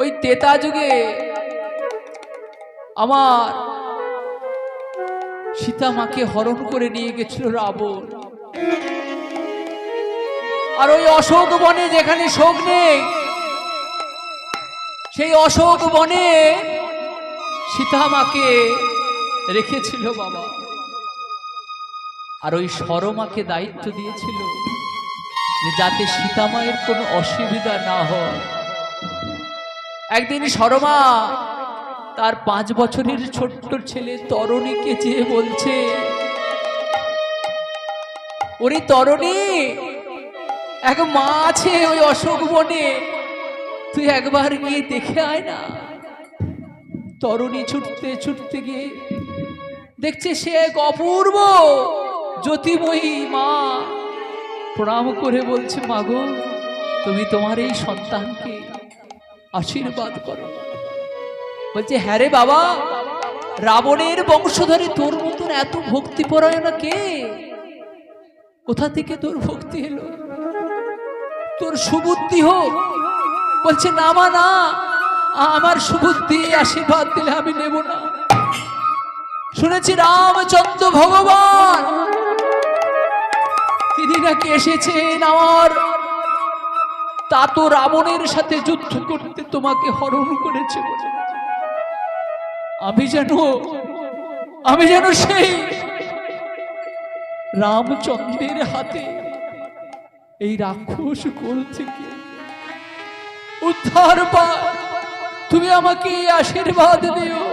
ওই তেতা যুগে আমার সীতা মাকে হরণ করে নিয়ে গেছিল রাবণ। আর ওই অশোক বনে যেখানে শোক নেই, সেই অশোক বনে সীতা মাকে রেখেছিল বাবা। আর ওই সরমাকে দায়িত্ব দিয়েছিল যে যাতে সীতামায়ের কোনো অসুবিধা না হয়। একদিন সরমা তার পাঁচ বছরের ছোট্ট ছেলে তরণীকে চেয়ে বলছে, ওরে তরণী, এক মা আছে ওই অশোক বনে, তুই একবার গিয়ে দেখে আয় না। তরণী ছুটতে ছুটতে গিয়ে দেখছে সে এক অপূর্ব জ্যোতিময়ী মা। প্রণাম করে বলছে মাগো তুমি তোমার এই সন্তানকে আশীর্বাদ করো। বলছে হ্যাঁ রে বাবা, রাবণের বংশধরে তোর মতন এত ভক্তি ভক্তিপরায়ণা কে? কোথা থেকে তোর ভক্তি এলো? তোর সুবুদ্ধি হোক। বলছে, না মা, না, আমার সুবুদ্ধি, আশীর্বাদ দিলে আমি নেব না। শুনেছি, রামচন্দ্র ভগবান, তিনি নাকি এসেছেন আমার তা তো রাবণের সাথে যুদ্ধ করতে তোমাকে হরণ করেছে আমি যেন আমি যেন সেই রামচন্দ্রের হাতে এই রাক্ষস কোল থেকে উদ্ধার পা, তুমি আমাকে আশীর্বাদ দিও।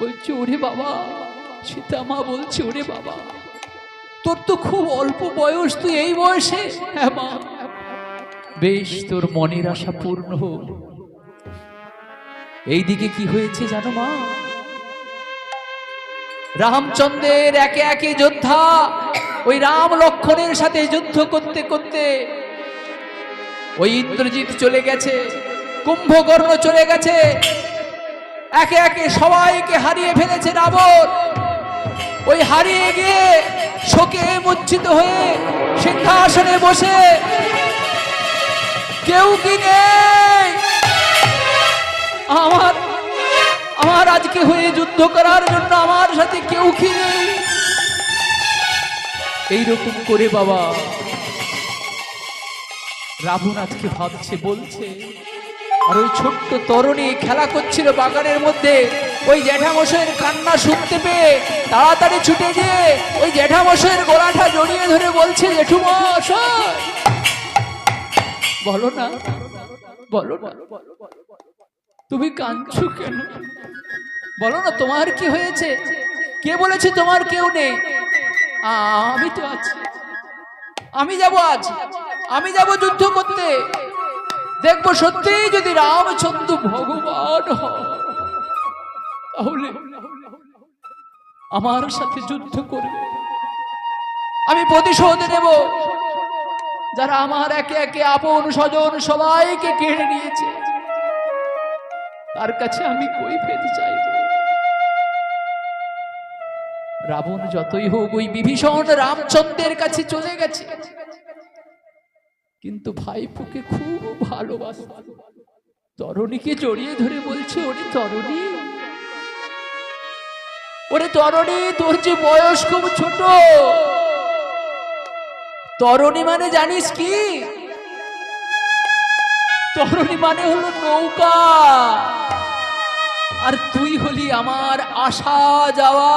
বলছি, ওরে বাবা, সীতামা বলছে, ওরে বাবা, তোর তো খুব অল্প বয়স, তুই এই বয়সে হ্যাঁ মা বেশ তোর মনের আশা পূর্ণ এইদিকে কি হয়েছে জানো মা? রামচন্দ্রের একে একে যোদ্ধা ওই রাম লক্ষণের সাথে যুদ্ধ করতে করতে ওই ইন্দ্রজিৎ চলে গেছে, কুম্ভকর্ণ চলে গেছে। একে একে সবাইকে হারিয়ে ফেলেছে রাবণ। ওই হারিয়ে গিয়ে শোকে মূর্ছিত হয়ে সিংহাসনে বসে কেউ কি নেই? আমার আমার আজকে হয়ে যুদ্ধ করার জন্য আমার সাথে কেউ কি নেই? এইরকম করে বাবা রাবণ আজকে ভাবছে, বলছে, আর ওই ছোট্ট তরুণী খেলা করছিল বাগানের মধ্যে, ওই জ্যাঠামশাইয়ের কান্না শুনতে পেয়ে তাড়াতাড়ি ছুটে গিয়ে ওই জ্যাঠামশাইয়ের গলাটা জড়িয়ে ধরে বলছে, জেঠুমশাই বলো না বলো না। তুমি কাঁদছো কেন? বলো না, তোমার কি হয়েছে? কে বলেছে তোমার কেউ নেই? আমি তো আছি। আমি যাব আজ। আমি যাব যুদ্ধ করতে। দেখব সত্যি যদি রামচন্দ্র ভগবান তাহলে আমার সাথে যুদ্ধ করবে। আমি প্রতিশোধ নেব। যারা আমার একে একে আপন স্বজন সবাইকে কেড়ে নিয়েছে, তার কাছে আমি কই পেতে চাইব? রাবণ যতই হোক ওই বিভীষণ রামচন্দ্রের কাছে চলে গেছে। কিন্তু ভাইপোকে খুব ভালোবাসে। তরণীকে জড়িয়ে ধরে বলছে, ওরে তরণী ওরে তরণী, তোর যে বয়স খুব ছোট তরণী মানে জানিস কি? তরণী মানে হলো নৌকা। আর তুই হলি আমার আসা যাওয়া,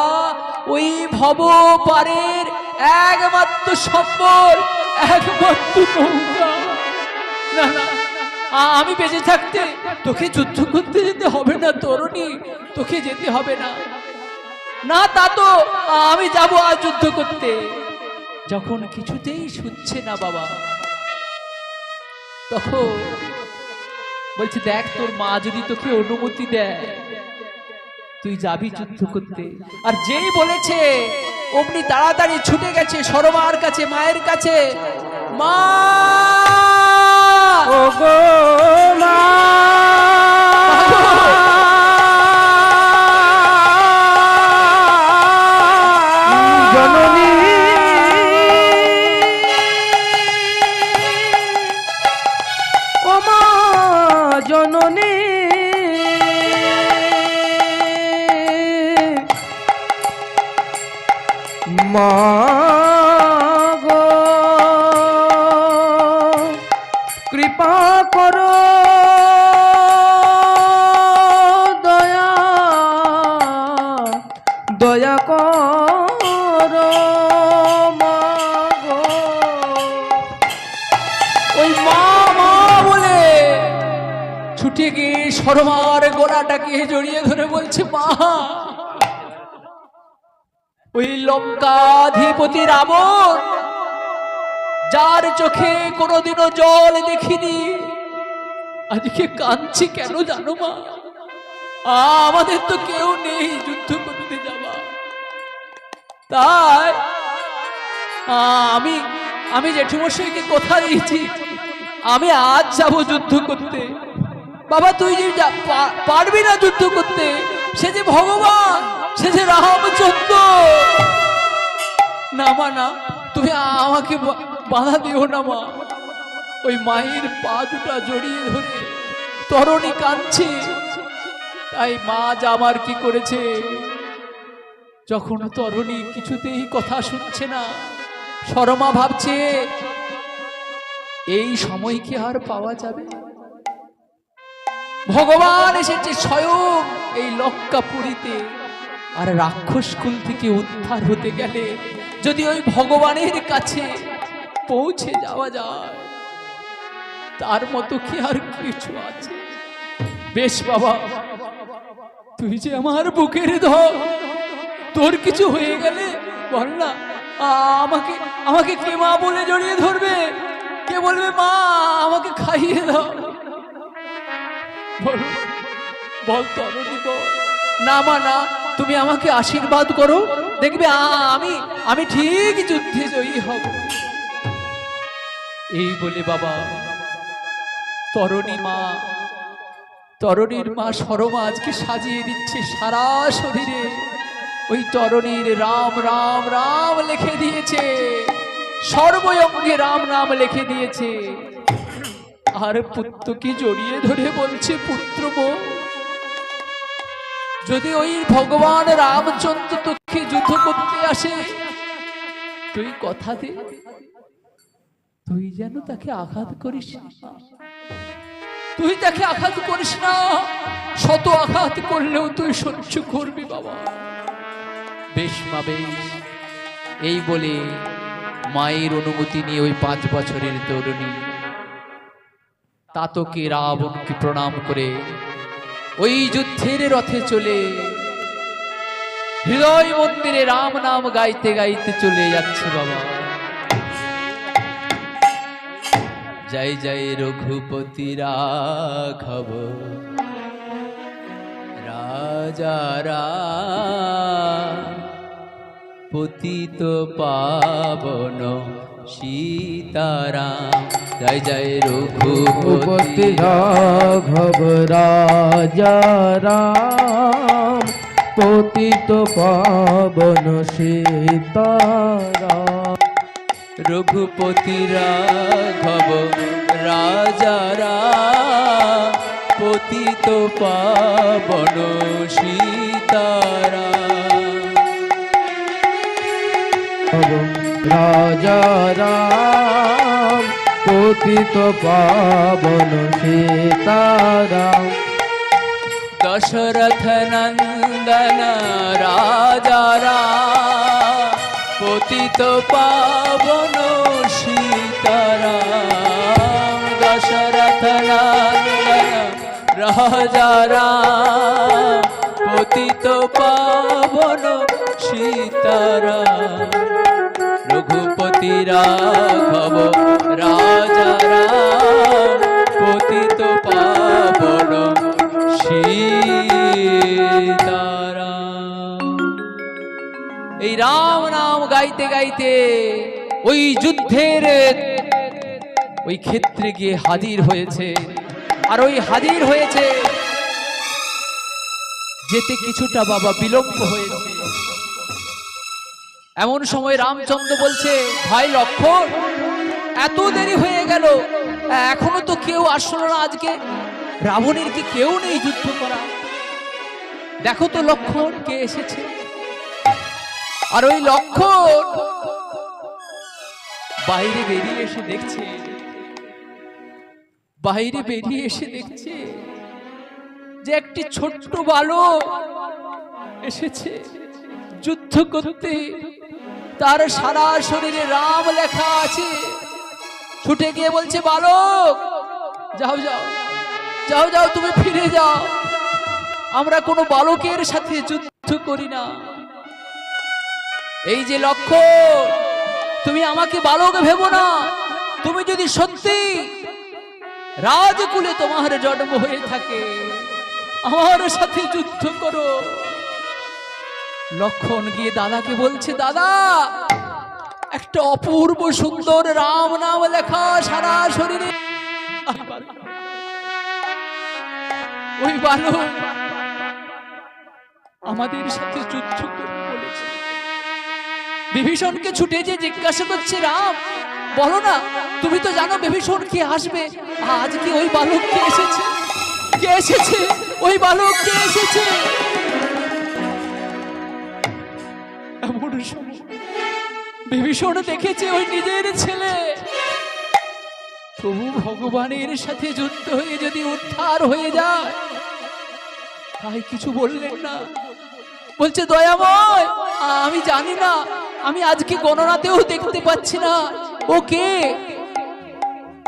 ওই ভব পারের একমাত্র সম্বল একমাত্র নৌকা। না না আমি বেঁচে থাকতে তোকে যুদ্ধ করতে যেতে হবে না, তরুণী। তোকে যেতে হবে না। না, তা তো আমি যাব আর যুদ্ধ করতে। যখন কিছুতেই শুনছে না বাবা, তখন বলছি, দেখ তোর মা যদি তোকে অনুমতি দেয়, তুই যাবি যুদ্ধ করতে। আর যেই বলেছে, অমনি তাড়াতাড়ি ছুটে গেছে সরমার কাছে, মায়ের কাছে, মা! ওগো মা! মা গো কৃপা করো। দয়া দয়া করো মা গো ওই মা মা বলে ছুটে গিয়ে সরমার গোলাটাকে জড়িয়ে ধরে বলছে, মা। ওই লঙ্কাধিপতি রাবণ, যার চোখে কোনোদিনও জল দেখিনি। আজকে কাঁদছি কেন জানো মা? আমাদের তো কেউ নেই যুদ্ধ করতে যাবা তাই আমি আমি জেঠুমশাইকে কথা দিয়েছি, আমি আজ যাব যুদ্ধ করতে। বাবা, তুই যে পারবি না যুদ্ধ করতে, সে যে ভগবান! সে রামচন্দ্র। না মা, না, তুমি আমাকে বাধা দিও না মা। ওই মায়ের পা দুটা জড়িয়ে ধরে তরণী কাঁদছে। তাই মা আমার কি করেছে? যখন তরণী কিছুতেই কথা শুনছে না, শর্মা ভাবছে, এই সময় কি আর পাওয়া যাবে? ভগবান এসেছে স্বয়ং এই লক্কাপুরীতে আর রাক্ষস কুল থেকে উদ্ধার হতে গেলে যদি ওই ভগবানের কাছে পৌঁছে যাওয়া যায়, তার মতো কি আর কিছু আছে? বেশ বাবা, তুই যে আমার বুকের ধর, তোর কিছু হয়ে গেলে বল না আমাকে আমাকে কে মা বলে জড়িয়ে ধরবে? কে বলবে, মা, আমাকে খাইয়ে দাও। বল বল তরণী বল, না মা, না তুমি আমাকে আশীর্বাদ করো। দেখবে আমি আমি ঠিক যুদ্ধে জয়ী হব। এই বলে বাবা, তরণী মা, তরণীর মা সরমা আজকে সাজিয়ে দিচ্ছে সারা শরীরে। ওই তরণীর রাম রাম রাম লিখে দিয়েছে। সর্বঙ্গে রাম রাম লিখে দিয়েছে। আর পুত্রকে জড়িয়ে ধরে বলছে, পুত্র মো যদি ওই ভগবান রামচন্দ্র তোকে যুদ্ধ করতে আসে, তুই কথা দে। তুই যেন তাকে আঘাত করিস তুই তাকে আঘাত করিস না। শত আঘাত করলেও তুই সহ্য করবি বাবা। বেশ মা, বেশ। এই বলে মায়ের অনুমতি নিয়ে ওই পাঁচ বছরের তরুণী তাতকে রাবণকে প্রণাম করে ওই যুদ্ধের রথে চলে হৃদয় মন্দিরে রাম নাম গাইতে গাইতে চলে যাচ্ছে বাবা। জয় জয় রঘুপতি রাঘব, রাজা পতিত পাবন সীতারাম। জয় জয় রঘুপতি রাঘব রাজা রাম পতিত পাবন সীতারাম। রঘুপতি রাঘব রাজা রাম পতিত পাবন সীতারাম। রাজা রাম পতিত পাবন সীতারাম। দশরথ নন্দন রাজা রাম। পতিত পাবন সীতারাম। দশরথ নন্দন রাজা রাম। পতিত পাবন সীতারাম। রঘুপতি রাঘব গাইতে গাইতে ওই যুদ্ধের ওই ক্ষেত্রে গিয়ে হাজির হয়েছে। আর ওই হাজির হয়েছে যেতে কিছুটা বাবা বিলম্ব হয়েছে। এমন সময় রামচন্দ্র বলছে, ভাই লক্ষণ, এত দেরি হয়ে গেল। এখনও তো কেউ আসলো না আজকে। রাবণের কি কেউ নেই যুদ্ধ করা দেখো তো লক্ষণ, কে এসেছে? আর ওই লক্ষণ। বাইরে বেরিয়ে এসে দেখছে। বাইরে বেরিয়ে এসে দেখছে যে একটি ছোট্ট বালক এসেছে যুদ্ধ করতে। তার সারা শরীরে রাম লেখা আছে। ছুটে গিয়ে বলছে, বালক, যাও যাও যাও যাও, তুমি ফিরে যাও। আমরা কোনো বালকের সাথে যুদ্ধ করি না। এই যে লক্ষ্য, তুমি আমাকে বালক ভেব না। তুমি যদি সত্যি রাজকুলে তোমার জন্ম হয়ে থাকে, আমার সাথে যুদ্ধ করো। লক্ষণ গিয়ে দাদাকে বলছে, দাদা, একটা অপূর্ব সুন্দর রাম নাম লেখা সারা শরীরে। ওই বালক আমাদের সাথে যুদ্ধ করবে বলেছে। বিভীষণকে ছুটে যে জিজ্ঞাসা করছে, রাম, বলো না, তুমি তো জানো বিভীষণ কি আসবে আজ কি ওই বালক কে এসেছে? কে এসেছে? ওই বালক কে এসেছে? বিভীষণ দেখেছে ওই নিজের ছেলে। প্রভু ভগবানের সাথে যুদ্ধ হয়ে যদি উদ্ধার হয়ে যায়, তাই কিছু বললেন না। বলছে, দয়াময়, আমি জানি না আমি আজকে গণনাতেও দেখতে পাচ্ছি না। ও কে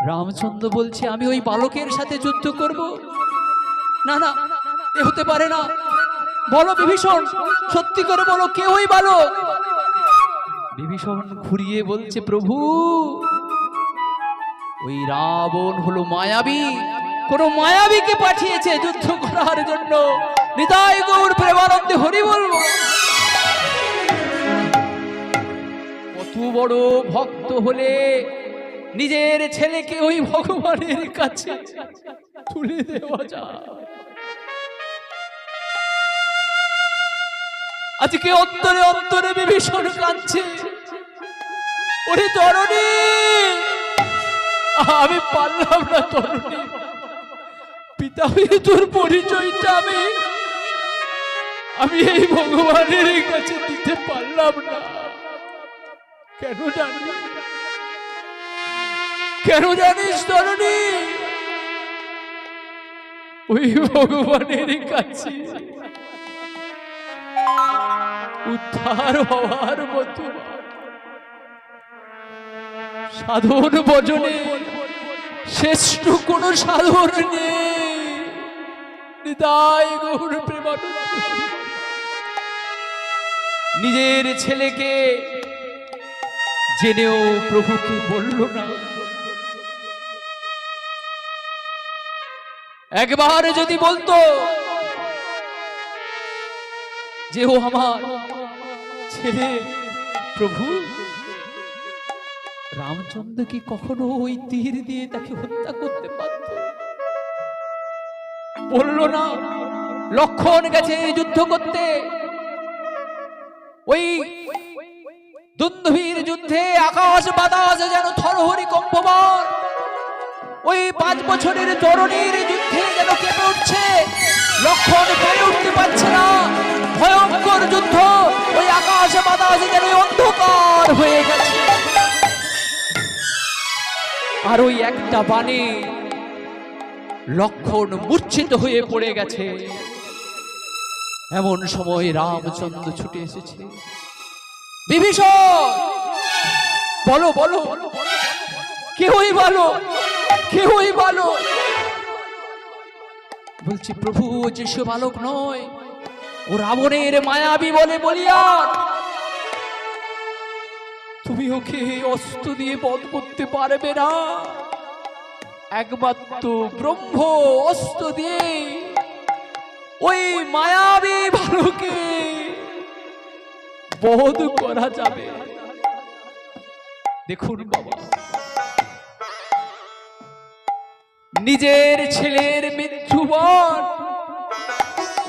রামচন্দ্র বলছে, আমি ওই বালকের সাথে যুদ্ধ করব। না না, এ হতে পারে না। বলো বিভীষণ, সত্যি করে বলো, কে ওই বালক? বিভীষণ ঘুরিয়ে বলছে, প্রভু, ওই রাবণ হলো মায়াবী। কোন মায়াবীকে পাঠিয়েছে যুদ্ধ করার জন্য। হৃদয় গৌর প্রেমানন্দে হরি বলব। কত বড় ভক্ত হলে নিজের ছেলেকে ওই ভগবানের কাছে তুলে দেওয়া যায়। আজকে অন্তরে অন্তরে বিভীষণ কাঁদছে। ওরে তরণী আমি পারলাম না তরণী। পিতা হয়ে তোর পরিচয়টা আমি আমি এই ভগবানের কাছে দিতে পারলাম না। কেন জানি? কেন জানিস তরণী? ওই ভগবানের কাছে উদ্ধার হওয়ার মতো সাধন ভজনে শ্রেষ্ঠ কোন সাধন নেই। নিজের ছেলেকে জেনেও প্রভুকে বলল না। একবার যদি বলতো যে ও আমার ছেলে, প্রভু, রামচন্দ্র কি কখনো ওই তীর দিয়ে তাকে হত্যা করতে পারত? বলল না। লক্ষণ গেছে যুদ্ধ করতে। ওই দুন্দভীর যুদ্ধে আকাশ বাতাস যেন থরহরি কম্পমান। ওই পাঁচ বছরের তরুণীর যুদ্ধে যেন কেঁপে উঠছে, লক্ষণ পেরে উঠতে পারছে না। ভয়ঙ্কর যুদ্ধ, ওই আকাশ বাতাস যেন অন্ধকার হয়ে গেছে। আর ওই একটা বাণে লক্ষণ মূর্ছিত হয়ে পড়ে গেছে। এমন সময় রামচন্দ্র ছুটে এসেছে। বিভীষণ! বলো বলো কেহই বলো কেহই বলো। বলছি, প্রভু যে সে বালক নয়, ও রাবণের মায়াবী বলে বলিয়ান তুমি ওকে অস্ত্র দিয়ে বধ করতে পারবে না। একমাত্র ব্রহ্ম অস্ত্র দিয়ে ওই মায়াবী বালকে বধ করা যাবে। দেখুন বাবা। নিজের ছেলের মৃত্যুবর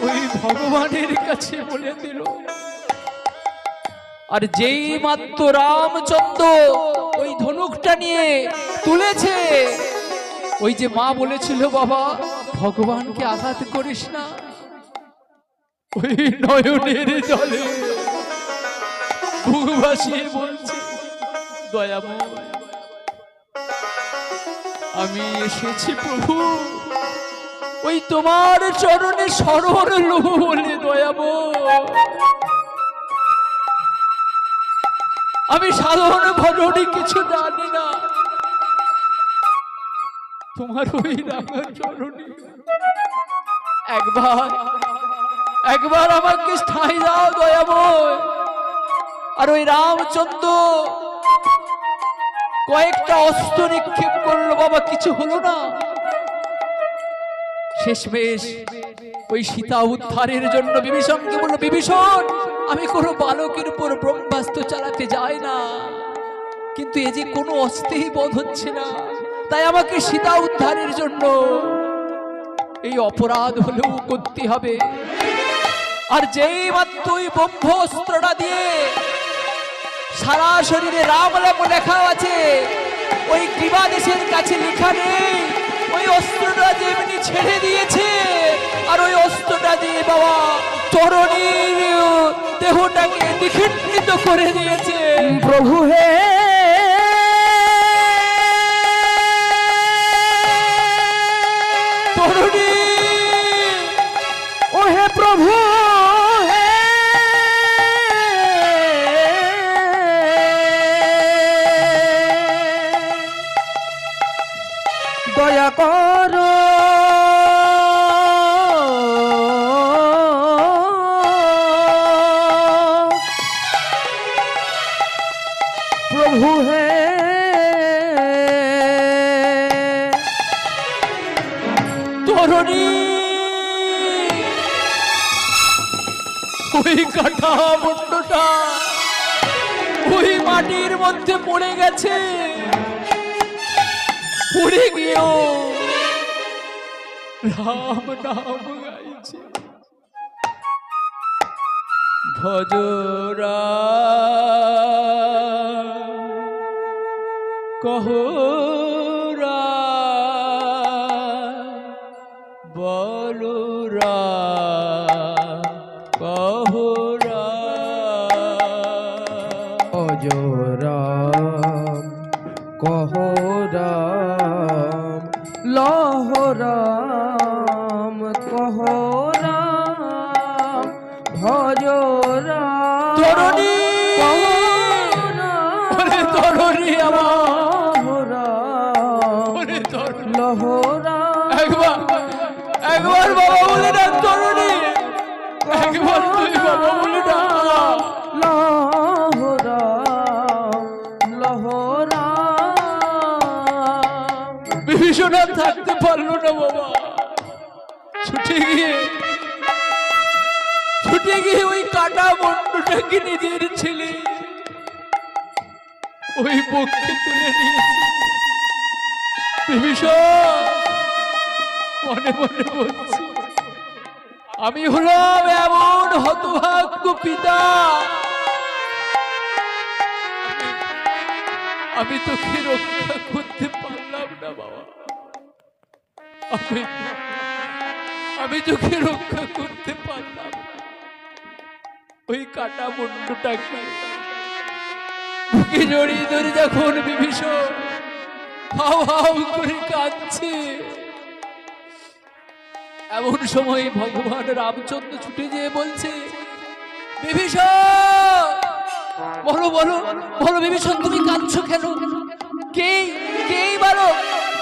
ওই ভগবানের কাছে বলে দিল। আর যেই মাত্র রামচন্দ্র ওই ধনুকটা নিয়ে তুলেছে, ওই যে মা বলেছিল, বাবা, ভগবানকে আঘাত করিস না। ওই নয়নের দলে ভাসিয়ে আমি এসেছি প্রভু, ওই তোমার চরণে স্মরণ লোভ বলে দয়াময় আমি সাধারণ ভজনে কিছু জানি না। তোমার ওই রাঙা চরণে। একবার একবার আমাকে স্থায়ী দাও দয়াময় আর ওই রামচন্দ্র কয়েকটা অস্ত্র নিক্ষেপ করল, বাবা, কিছু হলো না। শেষমেশ ওই সীতা উদ্ধারের জন্য বিভীষণকে বলল, বিভীষণ, আমি কোনো বালকের উপর ব্রহ্মাস্ত্র চালাতে যাই না। কিন্তু এ যে কোনো অস্ত্রেই বোধ হচ্ছে না। তাই আমাকে সীতা উদ্ধারের জন্য এই অপরাধ হলেও করতে হবে। আর যেই মাত্র ওই ব্রহ্ম অস্ত্রটা দিয়ে সারা শরীরে রাম নাম লেখা আছে। ওই দেশের কাছে লেখা নেই। ওই অস্ত্রটা যেমনি ছেড়ে দিয়েছে, আর ওই অস্ত্রটা দিয়ে বাবা চরণীর দেহটাকে নিখিন্নিত করে দিয়েছে। প্রভু হে কর। প্রভু হে তরুণী ওই কাটা মুন্ডটা ওই মাটির মধ্যে পড়ে গেছে পড়ে গিয়েও রাম নাম গাইছে ভজরা কহরা বলুরা কহরা অজরাম কহরাম লহরাম আমার। লহরাম একবার একবার বাবা বলে ডাক তরুণী একবার তুই বাবা বলে ডাক। বিভীষণ থাকতে পারল না বাবা। ছুটে গিয়ে কাটা বন্ধুটাকে নিজের ছেলে? ওই পক্ষে তুলে মনে মনে বলছি। আমি হলাম এমন হতভাগ্য পিতা। আমি- তোকে রক্ষা করতে পারলাম না, বাবা। আমি আমি তোকে রক্ষা করতে পারলাম। ওই কাটা মুন্ডুটাকে। বুকে জড়িয়ে ধরে যখন বিভীষণ, হাও হাও করে কাঁদছে। এমন সময় ভগবান রামচন্দ্র ছুটে যেয়ে বলছে, বিভীষণ! বলো বলো বলো বিভীষণ, তুমি কাঁদছো কেন? কে কে বলো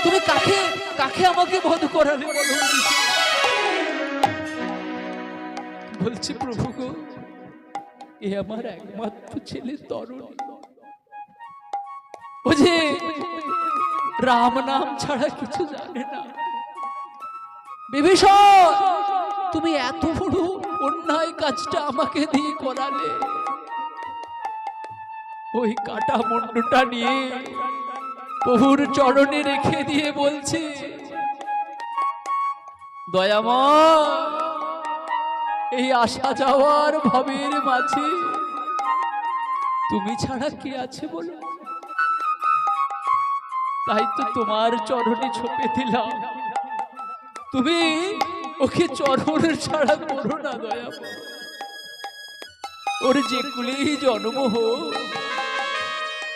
তুমি কাকে কাকে আমাকে বধ করালে বলো বলছি, প্রভু গো এ আমার একমাত্র ছেলে তরুণ। যে, রাম নাম ছাড়া কিছু জানে না। বিভীষণ তুমি এত বড় অন্যায় কাজটা আমাকে দিয়ে করালে। ওই কাটা মুন্ডুটা নিয়ে প্রভুর চরণে রেখে দিয়ে বলছে, দয়াময় এই আসা যাওয়ার ভাবের মাঝে তুমি ছাড়া কি আছে বলো? তাই তো তোমার চরণে ছোপে দিলাম। তুমি ওকে চরণ ছাড়া করো না, দয়া ওর যে কুলেই জন্ম হোক,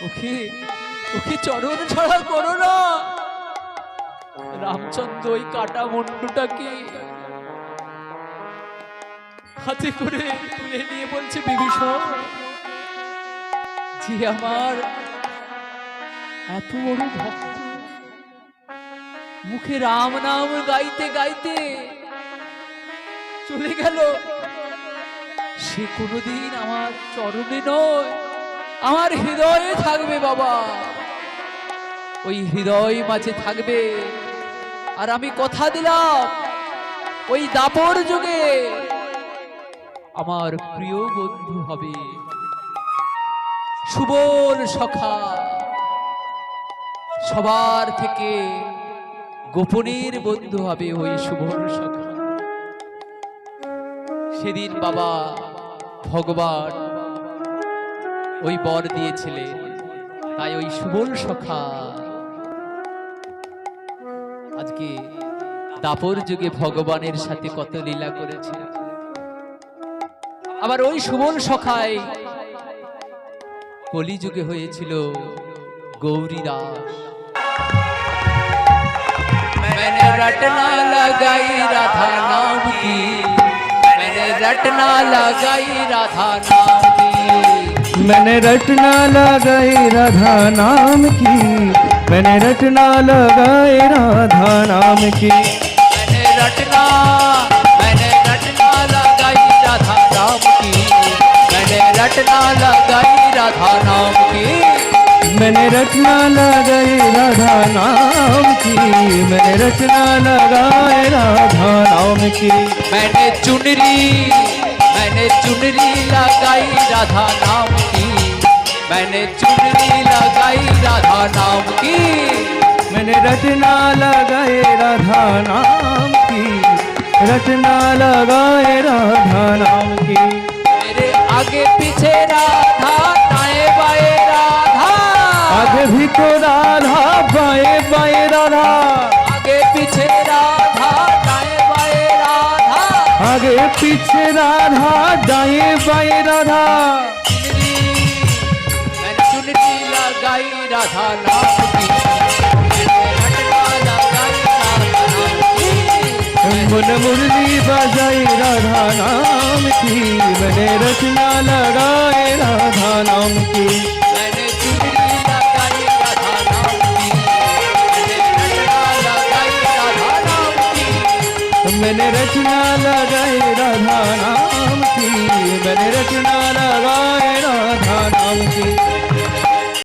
ওকে ওকে চরণ ছাড়া করো না। রামচন্দ্র ওই কাটা মুন্ডুটাকে হাতে করে তুলে নিয়ে বলছে, বিভীষণ, যে আমার এত বড় ভক্ত, মুখে রাম নাম গাইতে গাইতে চলে গেল। সে কোনোদিন আমার চরণে নয়, আমার হৃদয়ে থাকবে বাবা। ওই হৃদয় মাঝে থাকবে। আর আমি কথা দিলাম, ওই দাপর যুগে আমার প্রিয় বন্ধু হবে। সুবল সখা, সবার থেকে গোপনের বন্ধু হবে ওই সুবল সখা। সেদিন বাবা ভগবান ওই বর দিয়েছিলেন, তাই ওই সুবল সখা আজকে দাপর যুগে ভগবানের সাথে কত লীলা করেছে আবার ওই সুবল সখায় কলিযুগে হয়েছিল গৌরী দাস मैंने रटना लगाई राधा नाम की मैंने रटना लगाई राधा नाम की मैंने रटना लगाई राधा नाम की मैंने रटना लगाई राधा नाम की मैंने रटना रटना लगाई राधा नाम की। मैंने रटना लगाई राधा नाम की। मैंने रटना लगाई राधा नाम की। मैंने चुनरी मैंने चुनरी लगाई राधा नाम की। मैंने चुनरी लगाई राधा नाम की। मैंने रटना लगाए राधा नाम की। रटना लगाए राधा नाम की। আগে পিছে রাধা দাঁয়ে বায়ে রাধা। আগে ভিতর রাধা বায়ে বায়ে রাধা। আগে পিছে রাধা দাঁয়ে বায়ে রাধা। আগে পিছে রাধা দাঁয়ে বায়ে রাধা। চুনরি লাগাই রাধা নাম मन मुरली बजाई राधा नाम की। मैंने रचना लगाए राधा नाम की। मैंने चुनरी लगाई राधा नाम की। मैंने रटना लगाई राधा नाम की। मैंने रचना लगाए राधा नाम की। रचना लगाए